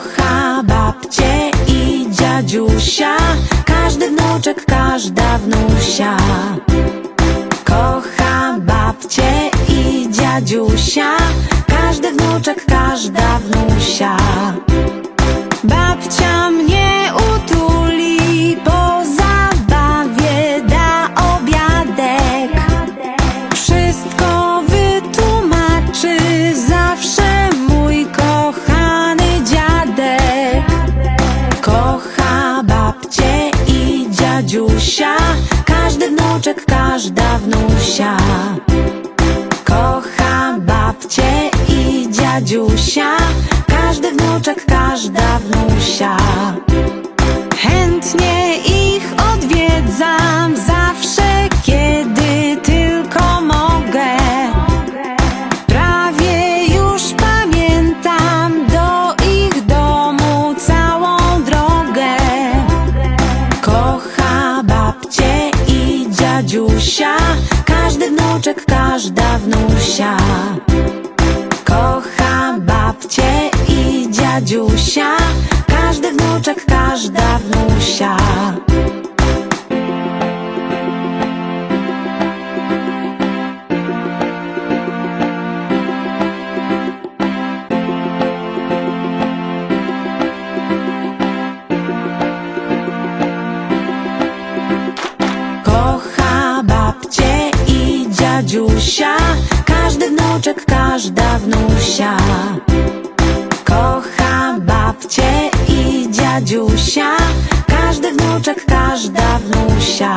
Kocha babcie i dziadziusia, każdy wnuczek, każda wnusia. Kocha babcie i dziadziusia, każdy wnuczek, każda wnusia. Dziadziusia, każdy wnuczek, każda wnusia. Kocha babcie i dziadziusia, każdy wnuczek, każda wnusia. Dziadziusia, każdy wnuczek, każda wnusia. Kocha babcie i dziadziusia, każdy wnuczek, każda wnusia. Każdy wnuczek, każda wnusia. Kocha babcie i dziadziusia, każdy wnuczek, każda wnusia.